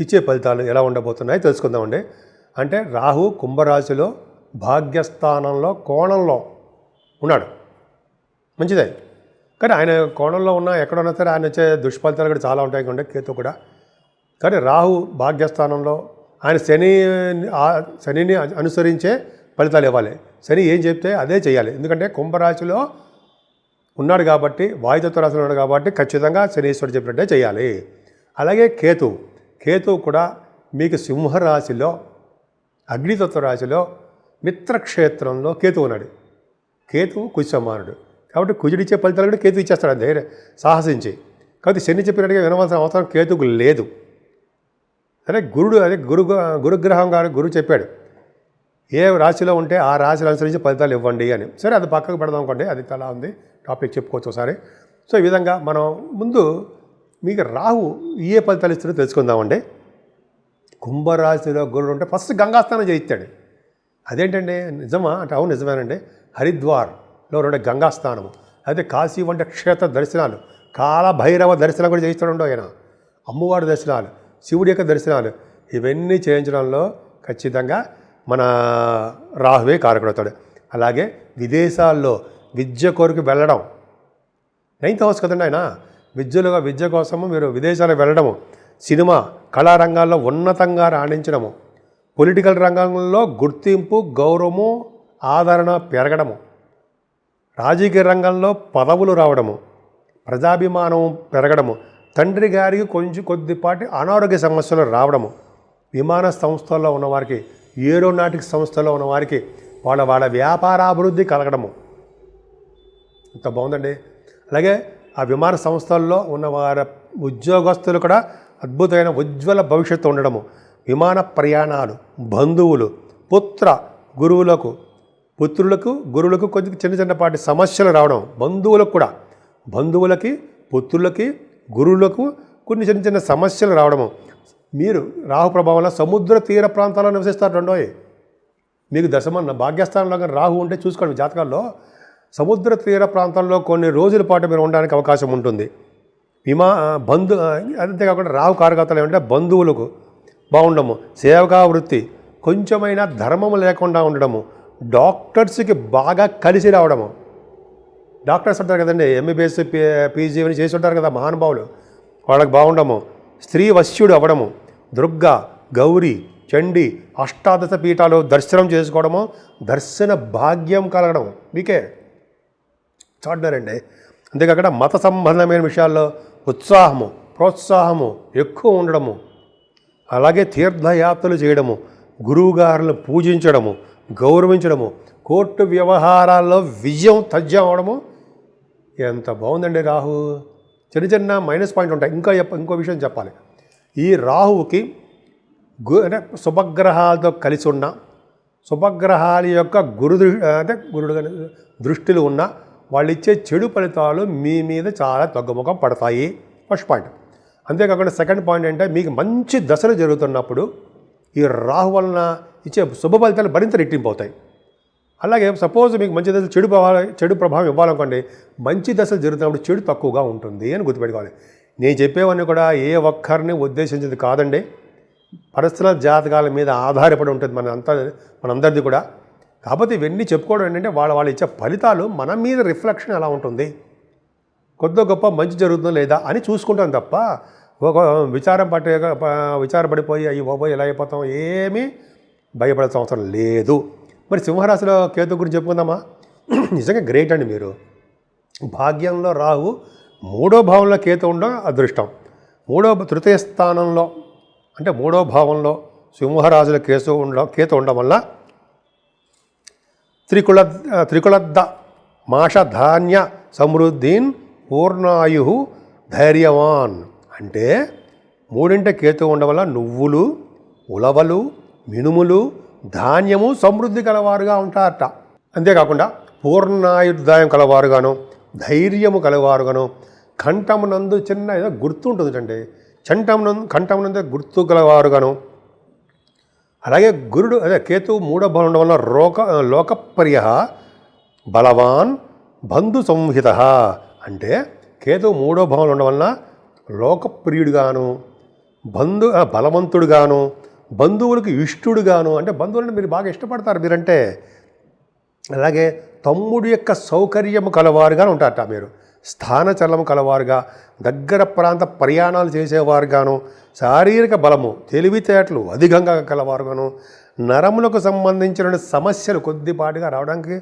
ఇచ్చే ఫలితాలు ఎలా ఉండబోతున్నాయో తెలుసుకుందామండి. అంటే రాహు కుంభరాశిలో భాగ్యస్థానంలో కోణంలో ఉన్నాడు. మంచిదే. కానీ ఆయన కోణంలో ఉన్న ఎక్కడున్నా సరే ఆయన వచ్చే దుష్ఫలితాలు కూడా చాలా ఉంటాయి కంటే కేతు కూడా. కానీ రాహు భాగ్యస్థానంలో ఆయన శని ఆ- శనిని అనుసరించే ఫలితాలు ఇవ్వాలి. శని ఏం చెప్తే అదే చేయాలి. ఎందుకంటే కుంభరాశిలో ఉన్నాడు కాబట్టి వాయుదత్వ రాశిలో ఉన్నాడు కాబట్టి ఖచ్చితంగా శనీశ్వరుడు చెప్పినట్టే చేయాలి. అలాగే కేతు కేతు కూడా మీకు సింహరాశిలో అగ్నితత్వ రాశిలో మిత్రక్షేత్రంలో కేతు ఉన్నాడు. కేతువు కుజ సమానుడు కాబట్టి కుజుడిచ్చే ఫలితాలు కూడా కేతు ఇచ్చేస్తాడు ధైర్యం సాహసించి. కాబట్టి శని చెప్పినట్టుగా వినవలసిన అవసరం కేతుకు లేదు. అదే గురుడు అదే గురు గురుగ్రహం గారు గురువు చెప్పాడు. ఏ రాశిలో ఉంటే ఆ రాశిలో అనుసరించి ఫలితాలు ఇవ్వండి అని. సరే అది పక్కకు పెడదాం అనుకోండి అది చాలా ఉంది టాపిక్ చెప్పుకోవచ్చు ఒకసారి. సో ఈ విధంగా మనం ముందు మీకు రాహు ఏ ఫలితాలు ఇస్తుందో తెలుసుకుందామండి. కుంభరాశిలో గురుడు ఉంటే ఫస్ట్ గంగాస్నానం చేయిస్తాడు. అదేంటండి? నిజమా? అంటే అవును నిజమేనండి. హరిద్వార్లో ఉండే గంగాస్నానము. అయితే కాశీ వంటి క్షేత్ర దర్శనాలు. కాల భైరవ దర్శనం కూడా చేయిస్తాడు ఆయన. అమ్మవారి దర్శనాలు శివుడి యొక్క దర్శనాలు. ఇవన్నీ చేయించడంలో ఖచ్చితంగా మన రాహువే కారకుడవుతాడు. అలాగే విదేశాల్లో విద్య కొరకు వెళ్ళడం. నైన్త్ హౌస్ కదండి ఆయన? విద్యలుగా విద్య కోసము మీరు విదేశాలకు వెళ్ళడము సినిమా కళారంగాల్లో ఉన్నతంగా రాణించడము పొలిటికల్ రంగంలో గుర్తింపు గౌరవము ఆదరణ పెరగడము రాజకీయ రంగంలో పదవులు రావడము ప్రజాభిమానం పెరగడము తండ్రి గారికి కొంచెం కొద్దిపాటి అనారోగ్య సమస్యలు రావడము విమాన సంస్థల్లో ఉన్నవారికి ఏరోనాటిక్ సంస్థలో ఉన్నవారికి వాళ్ళ వాళ్ళ వ్యాపారాభివృద్ధి కలగడము. ఇంత బాగుందండి. అలాగే ఆ విమాన సంస్థల్లో ఉన్న వారి ఉద్యోగస్తులు కూడా అద్భుతమైన ఉజ్వల భవిష్యత్తు ఉండడము. విమాన ప్రయాణాలు బంధువులు పుత్ర గురువులకు పుత్రులకు గురువులకు కొంచెం చిన్న చిన్నపాటి సమస్యలు రావడం బంధువులకు కూడా. బంధువులకి పుత్రులకి గురువులకు కొన్ని చిన్న చిన్న సమస్యలు రావడము. మీరు రాహు ప్రభావంలో సముద్ర తీర ప్రాంతాల్లో నివసిస్తారు రెండోయ్. మీకు దశమన్న భాగ్యస్థానంలో కానీ రాహు ఉంటే చూసుకోండి జాతకాల్లో. సముద్ర తీర ప్రాంతంలో కొన్ని రోజుల పాటు మీరు ఉండడానికి అవకాశం ఉంటుంది. విమా బంధు అంతేకాకుండా రావు కారకతలు ఏమంటే బంధువులకు బాగుండము. సేవకా వృత్తి కొంచెమైనా ధర్మము లేకుండా ఉండడము. డాక్టర్స్కి బాగా కలిసి రావడము. డాక్టర్స్ ఉంటారు కదండి ఎంబీబీఎస్ పీజీ అని చేసి ఉంటారు కదా మహానుభావులు. వాళ్ళకి బాగుండము. స్త్రీ వశ్యుడు అవ్వడము. దుర్గా గౌరీ చండి అష్టాదశ పీఠాలు దర్శనం చేసుకోవడము. దర్శన భాగ్యం కలగడం మీకే. చాడినారండి అంతేకాకుండా మత సంబంధమైన విషయాల్లో ఉత్సాహము ప్రోత్సాహము ఎక్కువ ఉండడము అలాగే తీర్థయాత్రలు చేయడము గురువుగారులను పూజించడము గౌరవించడము కోర్టు వ్యవహారాల్లో విజయం తజ్యం అవడము ఎంత బాగుందండి రాహు. చిన్న చిన్న మైనస్ పాయింట్ ఉంటాయి. ఇంకా చెప్ప ఇంకో విషయం చెప్పాలి. ఈ రాహువుకి గు అంటే శుభగ్రహాలతో కలిసి ఉన్న శుభగ్రహాల యొక్క గురు అంటే గురుడు దృష్టిలో దృష్టిలు ఉన్న వాళ్ళు ఇచ్చే చెడు ఫలితాలు మీ మీద చాలా తగ్గుముఖం పడతాయి. ఫస్ట్ పాయింట్ అంతేకాకుండా సెకండ్ పాయింట్ అంటే మీకు మంచి దశలు జరుగుతున్నప్పుడు ఈ రాహు వలన ఇచ్చే శుభ ఫలితాలు మరింత రెట్టింపు అవుతాయి అలాగే సపోజ్ మీకు మంచి దశలు చెడు ప్రభావం చెడు ప్రభావం ఇవ్వాలనుకోండి మంచి దశలు జరుగుతున్నప్పుడు చెడు తక్కువగా ఉంటుంది అని గుర్తుపెట్టుకోవాలి. నేను చెప్పేవన్నీ కూడా ఏ ఒక్కరిని ఉద్దేశించింది కాదండి. పర్సనల్ జాతకాల మీద ఆధారపడి ఉంటుంది. మన అంతా మనందరిది కూడా. కాకపోతే ఇవన్నీ చెప్పుకోవడం ఏంటంటే వాళ్ళ వాళ్ళు ఇచ్చే ఫలితాలు మన మీద రిఫ్లెక్షన్ ఎలా ఉంటుంది? కొద్ది గొప్ప మంచి జరుగుతుందో లేదా అని చూసుకుంటాం తప్ప ఒక విచారం పట్టే విచారపడిపోయి అయ్యి బాబోయ్ ఇలా అయిపోతాం ఏమీ భయపడాల్సిన అవసరం లేదు. మరి సింహరాశిలో కేతు గురించి చెప్పుకుందామా? నిజంగా గ్రేట్ అండి మీరు. భాగ్యంలో రాహు మూడో భావంలో కేతు ఉండడం అదృష్టం. మూడో తృతీయ స్థానంలో అంటే మూడో భావంలో సింహరాజుల కేసు ఉండడం కేతు ఉండడం వల్ల త్రికుల త్రికులద్ద మాష ధాన్య సమృద్ధిన్ పూర్ణాయు ధైర్యవాన్. అంటే మూడింట కేతు ఉండడం వల్ల నువ్వులు ఉలవలు మినుములు ధాన్యము సమృద్ధి కలవారుగా ఉంటారట. అంతేకాకుండా పూర్ణాయుర్దాయం కలవారుగాను ధైర్యము కలవారుగాను కంఠమునందు చిన్న ఏదో గుర్తు ఉంటుందండి చంటమునందు కంఠమునందు గుర్తు గలవారుగాను అలాగే గురుడు అదే కేతు మూడో బలం ఉండడం వల్ల రోక లోకప్రియ బలవాన్ బంధు సంహిత అంటే కేతు మూడో భావంలో ఉండడం వలన లోకప్రియుడుగాను బంధు బలవంతుడుగాను బంధువులకు ఇష్టుడుగాను అంటే బంధువులను మీరు బాగా ఇష్టపడతారు మీరంటే. అలాగే తమ్ముడు యొక్క సౌకర్యము కలవారుగా ఉంటారట మీరు. స్థానచలము కలవారుగా దగ్గర ప్రాంత ప్రయాణాలు చేసేవారుగాను శారీరక బలము తెలివితేటలు అధికంగా కలవారుగాను నరములకు సంబంధించిన సమస్యలు కొద్దిపాటిగా రావడానికి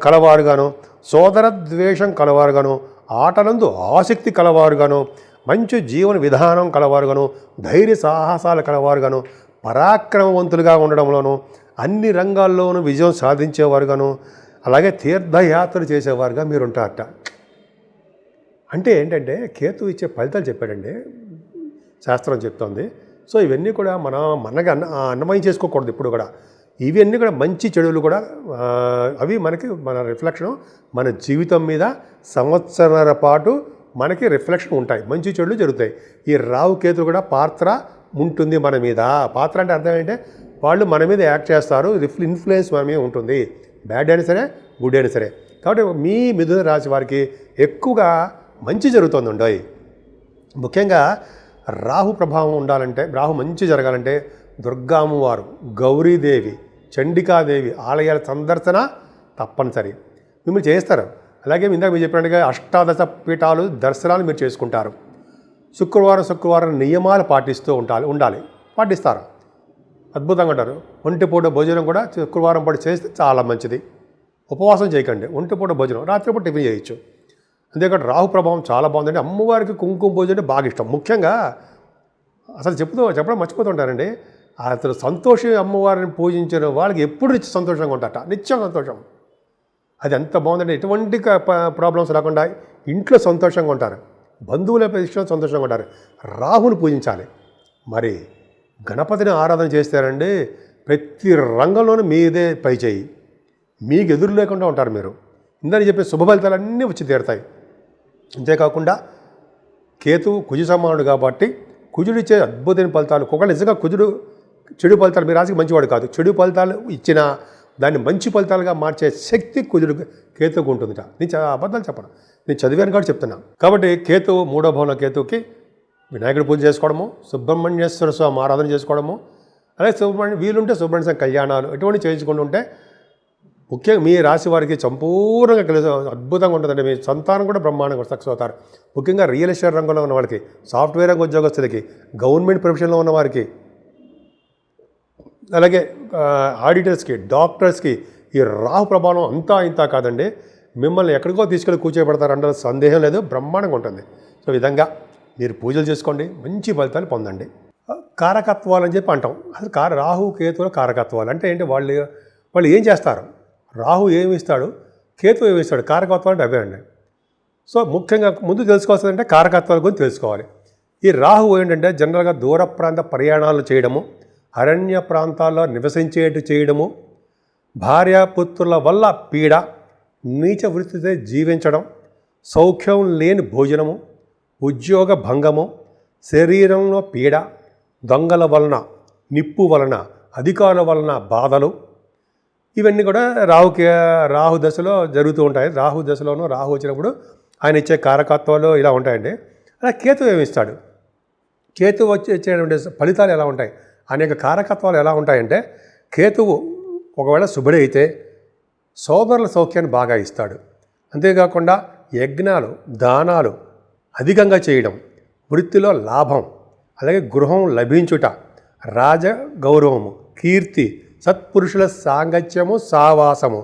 కలవారుగాను సోదర ద్వేషం కలవారుగాను ఆటలందు ఆసక్తి కలవారుగాను మంచి జీవన విధానం కలవారుగాను ధైర్య సాహసాలు కలవారుగాను పరాక్రమవంతులుగా ఉండడంలోనూ అన్ని రంగాల్లోనూ విజయం సాధించేవారుగాను అలాగే తీర్థయాత్రలు చేసేవారుగా మీరు ఉంటారట అంటే ఏంటంటే కేతు ఇచ్చే ఫలితాలు చెప్పాడండి. శాస్త్రం చెప్తోంది. సో ఇవన్నీ కూడా మనం మనగా అన్న అన్నమయం చేసుకోకూడదు ఇప్పుడు కూడా. ఇవన్నీ కూడా మంచి చెడులు కూడా అవి మనకి మన రిఫ్లెక్షన్ మన జీవితం మీద సంవత్సరాల పాటు మనకి రిఫ్లెక్షన్ ఉంటాయి. మంచి చెడులు జరుగుతాయి. ఈ రావు కేతులు కూడా పాత్ర ఉంటుంది మన మీద. పాత్ర అంటే అర్థం ఏంటంటే వాళ్ళు మన మీద యాక్ట్ చేస్తారు. రిఫ్ ఇన్ఫ్లుయెన్స్ మన మీద ఉంటుంది. బ్యాడ్ అయినా సరే గుడ్ అయినా సరే. కాబట్టి మీ మిథున రాశి వారికి ఎక్కువగా మంచి జరుగుతుంది ఉండోయ్. ముఖ్యంగా రాహు ప్రభావం ఉండాలంటే రాహు మంచి జరగాలంటే దుర్గామ్మవారు గౌరీదేవి చండికాదేవి ఆలయాల సందర్శన తప్పనిసరి. మిమ్మల్ని చేస్తారు అలాగే ఇందాక మీరు చెప్పినట్టుగా అష్టాదశ పీఠాలు దర్శనాలు మీరు చేసుకుంటారు. శుక్రవారం శుక్రవారం నియమాలు పాటిస్తూ ఉండాలి ఉండాలి. పాటిస్తారు. అద్భుతంగా ఉంటారు. ఒంటిపూట భోజనం కూడా శుక్రవారం పాటు చేస్తే చాలా మంచిది. ఉపవాసం చేయకండి. ఒంటిపూట భోజనం. రాత్రిపూట టిఫిన్ చేయొచ్చు. అంతేకాదు రాహు ప్రభావం చాలా బాగుందండి. అమ్మవారికి కుంకుమ పూజ అంటే బాగా ఇష్టం. ముఖ్యంగా అసలు చెప్తూ చెప్పడం మర్చిపోతుంటారండి. అతను సంతోషం అమ్మవారిని పూజించిన వాళ్ళకి ఎప్పుడు నిత్య సంతోషంగా ఉంటారట. నిత్యం సంతోషం. అది ఎంత బాగుందంటే ఎటువంటి ప్రాబ్లమ్స్ రాకుండా ఇంట్లో సంతోషంగా ఉంటారు. బంధువుల విషయంలో సంతోషంగా ఉంటారు. రాహుని పూజించాలి. మరి గణపతిని ఆరాధన చేస్తారండి. ప్రతి రంగంలోనూ మీదే పై చేయి మీకు ఎదురు లేకుండా ఉంటారు మీరు. ఇందని చెప్పే శుభ ఫలితాలన్నీ వచ్చి తీరుతాయి. అంతేకాకుండా కేతువు కుజు సమానుడు కాబట్టి కుజుడు ఇచ్చే అద్భుతమైన ఫలితాలు ఒకవేళ నిజంగా కుజుడు చెడు ఫలితాలు మీ రాశికి మంచివాడు కాదు. చెడు ఫలితాలు ఇచ్చినా దాన్ని మంచి ఫలితాలుగా మార్చే శక్తి కుజుడు కేతువుకు ఉంటుందిట. నేను అబద్ధాలు చెప్పను. నేను చదివాను కాబట్టి చెప్తున్నా. కాబట్టి కేతువు మూడో భవన కేతువుకి వినాయకుడి పూజ చేసుకోవడము సుబ్రహ్మణ్యేశ్వర స్వామి ఆరాధన చేసుకోవడము అలాగే సుబ్రహ్మణ్య వీలుంటే సుబ్రహ్మణ్య కళ్యాణాలు ఎటువంటి చేయించుకుంటుంటే ముఖ్యంగా మీ రాశి వారికి సంపూర్ణంగా కలిసి అద్భుతంగా ఉంటుందండి. మీ సంతానం కూడా బ్రహ్మాండంగా సక్సెస్ అవుతారు. ముఖ్యంగా రియల్ ఎస్టేట్ రంగంలో ఉన్న వాళ్ళకి సాఫ్ట్వేర్ రంగ ఉద్యోగస్తులకి గవర్నమెంట్ ప్రొఫెషన్లో ఉన్న వారికి అలాగే ఆడిటర్స్కి డాక్టర్స్కి ఈ రాహు ప్రభావం అంతా ఇంత కాదండి. మిమ్మల్ని ఎక్కడికో తీసుకెళ్ళి కూర్చోబెడతారంటే సందేహం లేదు. బ్రహ్మాండంగా ఉంటుంది. సో విధంగా మీరు పూజలు చేసుకోండి. మంచి ఫలితాలు పొందండి. కారకత్వాలు అని చెప్పి అంటాం. అసలు కార రాహు కేతువుల కారకత్వాలు. అంటే ఏంటి? వాళ్ళు వాళ్ళు ఏం చేస్తారు? రాహు ఏమిస్తాడు? కేతు ఏమిస్తాడు? కారకత్వాలు అంటే అవే అండి సో ముఖ్యంగా ముందు తెలుసుకోవాల్సిందంటే కారకత్వాల గురించి తెలుసుకోవాలి. ఈ రాహు ఏంటంటే జనరల్గా దూర ప్రాంత ప్రయాణాలు చేయడము అరణ్య ప్రాంతాల్లో నివసించేట్టు చేయడము భార్యాపుత్రుల వల్ల పీడ నీచ వృత్తితో జీవించడం సౌఖ్యం లేని భోజనము ఉద్యోగ భంగము శరీరంలో పీడ దొంగల వలన నిప్పు వలన అధికారుల వలన బాధలు ఇవన్నీ కూడా రాహుకి రాహు దశలో జరుగుతూ ఉంటాయి. రాహు దశలోనూ రాహు వచ్చినప్పుడు ఆయన ఇచ్చే కారకత్వాలు ఇలా ఉంటాయండి. అలా కేతు ఏమిస్తాడు కేతు వచ్చి ఇచ్చేటువంటి ఫలితాలు ఎలా ఉంటాయి? అనేక కారకత్వాలు ఎలా ఉంటాయంటే కేతువు ఒకవేళ శుభుడు అయితే సోదరుల సౌఖ్యాన్ని బాగా ఇస్తాడు. అంతేకాకుండా యజ్ఞాలు దానాలు అధికంగా చేయడం వృత్తిలో లాభం అలాగే గృహం లభించుట రాజ గౌరవము కీర్తి సత్పురుషుల సాంగత్యము సావాసము.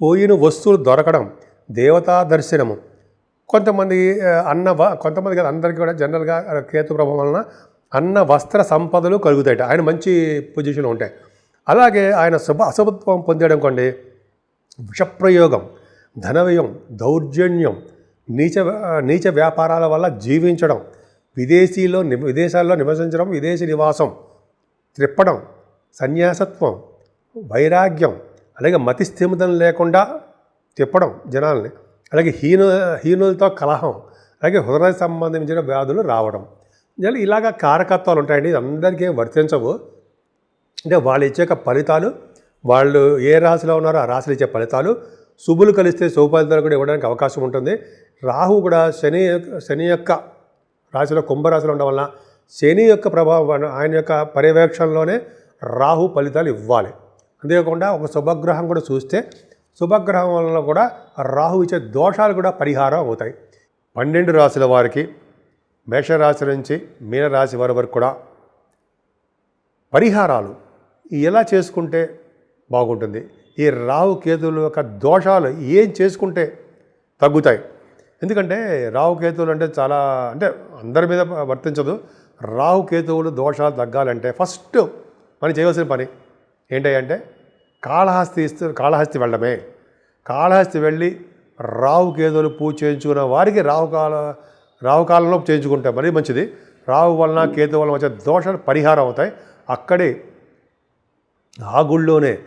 పోయిన వస్తువులు దొరకడం దేవతా దర్శనము. కొంతమంది అన్న కొంతమంది కదా అందరికీ కూడా జనరల్గా కేతు ప్రభావం వలన అన్న వస్త్ర సంపదలు కలుగుతాయట. ఆయన మంచి పొజిషన్లో ఉంటాయి అలాగే ఆయన శుభ అశుభత్వం పొందడం కొండి విషప్రయోగం ధనవ్యయం దౌర్జన్యం నీచ నీచ వ్యాపారాల వల్ల జీవించడం విదేశీలో ని విదేశాల్లో నివసించడం విదేశీ నివాసం త్రిప్పడం సన్యాసత్వం వైరాగ్యం అలాగే మతి స్థిమితం లేకుండా తిప్పడం జనాల్ని అలాగే హీను హీనులతో కలహం అలాగే హృదయ సంబంధించిన వ్యాధులు రావడం. జనాలు ఇలాగ కారకత్వాలు ఉంటాయండి. అందరికీ వర్తించవు. అంటే వాళ్ళు ఇచ్చే యొక్క ఫలితాలు వాళ్ళు ఏ రాశిలో ఉన్నారో ఆ రాశులు ఇచ్చే ఫలితాలు శుభులు కలిస్తే శుభ ఫలితాలు కూడా ఇవ్వడానికి అవకాశం ఉంటుంది. రాహు కూడా శని యొక్క- శని యొక్క రాశిలో కుంభరాశిలో ఉండడం వల్ల శని యొక్క ప్రభావం ఆయన యొక్క పర్యవేక్షణలోనే రాహు ఫలితాలు ఇవ్వాలి. అంతేకాకుండా ఒక శుభగ్రహం కూడా చూస్తే శుభగ్రహం వలన కూడా రాహు ఇచ్చే దోషాలు కూడా పరిహారం అవుతాయి. పన్నెండు రాశుల వారికి మేషరాశి నుంచి మీనరాశి వారి వరకు కూడా పరిహారాలు ఎలా చేసుకుంటే బాగుంటుంది? ఈ రాహు కేతువుల యొక్క దోషాలు ఏం చేసుకుంటే తగ్గుతాయి? ఎందుకంటే రాహు కేతువులు అంటే చాలా అంటే అందరి మీద వర్తించదు. రాహు కేతువులు దోషాలు తగ్గాలంటే ఫస్ట్ మనం చేయవలసిన పని ఏంటంటే కాళహస్తి ఇస్తూ కాళహస్తి వెళ్ళడమే. కాళహస్తి వెళ్ళి రావు గేదెలు పూజ చేయించుకున్న వారికి రావు కాలం రావు కాలంలో చేయించుకుంటే మరీ మంచిది. రావు వలన కేతు వలన వచ్చే దోషాలు పరిహారం అవుతాయి. అక్కడే ఆ గుళ్ళోనే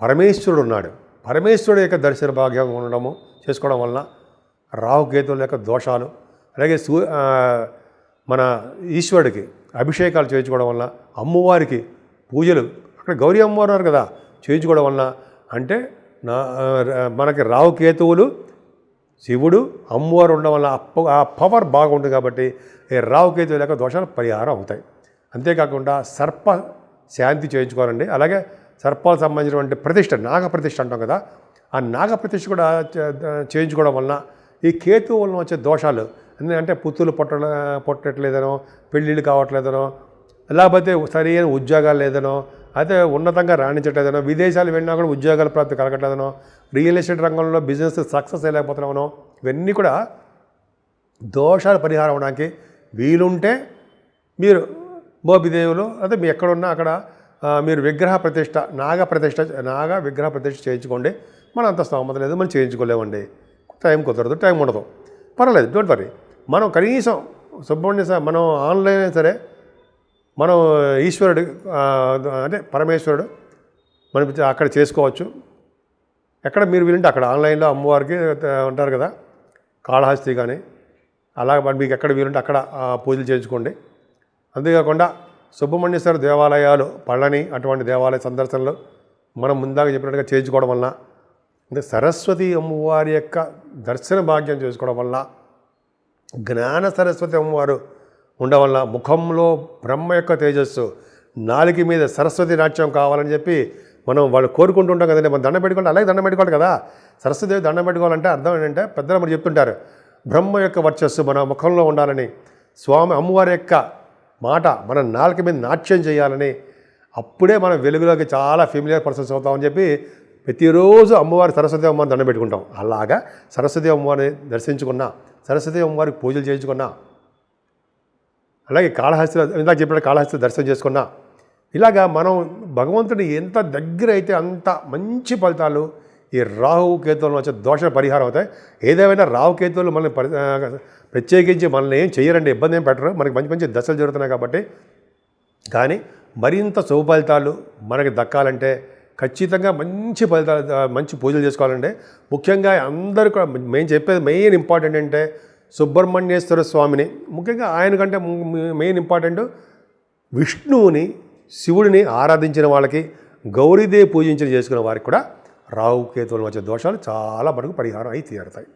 పరమేశ్వరుడు ఉన్నాడు. పరమేశ్వరుడు యొక్క దర్శన భాగ్యం ఉండడము చేసుకోవడం వలన రాహుకేతువుల యొక్క దోషాలు అలాగే సూ మన ఈశ్వరుడికి అభిషేకాలు చేయించుకోవడం వలన అమ్మవారికి పూజలు అక్కడ గౌరీ అమ్మవారు కదా చేయించుకోవడం వలన. అంటే నా మనకి మనకి రాహుకేతువులు శివుడు అమ్మవారు ఉండడం వల్ల ఆ పవర్ బాగుంటుంది కాబట్టి రావు రావుకేతు లేక దోషాలు పరిహారం అవుతాయి. అంతేకాకుండా సర్ప శాంతి చేయించుకోవాలండి. అలాగే సర్పాలకు సంబంధించినటువంటి ప్రతిష్ట నాగ ప్రతిష్ట అంటాం కదా ఆ నాగ ప్రతిష్ట కూడా చేయించుకోవడం వలన ఈ కేతు వలన వచ్చే దోషాలు ఎందుకంటే పుత్తులు పొట్ట పొట్టట్లేదనో పెళ్ళిళ్ళు కావట్లేదనో లేకపోతే సరైన ఉద్యోగాలు లేదనో అయితే ఉన్నతంగా రాణించట్లేదనో విదేశాలు వెళ్ళినా కూడా ఉద్యోగాల ప్రాప్తి కలగట్లేదనో రియల్ ఎస్టేట్ రంగంలో బిజినెస్ సక్సెస్ అయ్యలేకపోతున్నామనో ఇవన్నీ కూడా దోషాలు పరిహారం అవడానికి వీలుంటే మీరు మోపిదేవులు అదే మీ ఎక్కడున్నా అక్కడ మీరు విగ్రహ ప్రతిష్ట నాగ ప్రతిష్ట నాగ విగ్రహ ప్రతిష్ట చేయించుకోండి. మనం అంత స్తోమత లేదు మనం చేయించుకోలేమండి. టైం కుదరదు టైం ఉండదు. పర్వాలేదు డోంట్ వరీ. మనం కనీసం సుబ్రహ్మణ్య స్వామి మనం ఆన్లైన్ సరే మనం ఈశ్వరుడు అంటే పరమేశ్వరుడు మనం అక్కడ చేసుకోవచ్చు. ఎక్కడ మీరు వీలుంటే అక్కడ. ఆన్లైన్లో అమ్మవారికి ఉంటారు కదా కాళహస్తి కానీ అలా మీకు ఎక్కడ వీలుంటే అక్కడ పూజలు చేయించుకోండి. అంతేకాకుండా సుబ్రహ్మణ్యేశ్వర దేవాలయాలు పళ్ళని అటువంటి దేవాలయ సందర్శనలు మనం ముందాక చెప్పినట్టుగా చేయించుకోవడం వలన అంటే సరస్వతి అమ్మవారి యొక్క దర్శన భాగ్యం చేసుకోవడం వల్ల జ్ఞాన సరస్వతి అమ్మవారు ఉండడం వల్ల ముఖంలో బ్రహ్మ యొక్క తేజస్సు నాలుగు మీద సరస్వతి నాట్యం కావాలని చెప్పి మనం వాళ్ళు కోరుకుంటుంటాం కదండి. మనం దండం పెట్టుకోవాలి అలాగే దండం పెట్టుకోవాలి కదా. సరస్వతి దండం పెట్టుకోవాలంటే అర్థం ఏంటంటే పెద్దలు మరి చెప్తుంటారు బ్రహ్మ యొక్క వర్చస్సు మన ముఖంలో ఉండాలని స్వామి అమ్మవారి యొక్క మాట మన నాలుక మీద నాట్యం చేయాలని అప్పుడే మనం వెలుగులోకి చాలా ఫెమిలియర్ పర్సన్స్ అవుతామని చెప్పి ప్రతిరోజు అమ్మవారి సరస్వతి అమ్మవారిని దండం పెట్టుకుంటాం. అలాగా సరస్వతి అమ్మవారిని దర్శించుకున్నా సరస్వతి అమ్మవారికి పూజలు చేయించుకున్నా అలాగే కాళహస్తిలో ఇందాక చెప్పినట్టు కాళహస్తి దర్శనం చేసుకున్నా ఇలాగా మనం భగవంతుని ఎంత దగ్గర అయితే అంత మంచి ఫలితాలు ఈ రాహుకేతువులను వచ్చే దోష పరిహారం అవుతాయి. ఏదేమైనా రాహుకేతువులు మనల్ని పరి ప్రత్యేకించి మనల్ని ఏం చేయరండి ఇబ్బంది ఏం పెట్టరు. మనకి మంచి మంచి దశలు జరుగుతున్నాయి కాబట్టి. కానీ మరింత శుభ ఫలితాలు మనకి దక్కాలంటే ఖచ్చితంగా మంచి ఫలితాలు మంచి పూజలు చేసుకోవాలంటే ముఖ్యంగా అందరూ కూడా మేము చెప్పేది మెయిన్ ఇంపార్టెంట్ అంటే సుబ్రహ్మణ్యేశ్వర స్వామిని. ముఖ్యంగా ఆయన కంటే మెయిన్ ఇంపార్టెంట్ విష్ణువుని శివుడిని ఆరాధించిన వాళ్ళకి గౌరీదేవి పూజించిన చేసుకున్న వారికి కూడా రాహుకేతువుల మధ్య దోషాలు చాలా మటుకు పరిహారం అయి తీరుతాయి.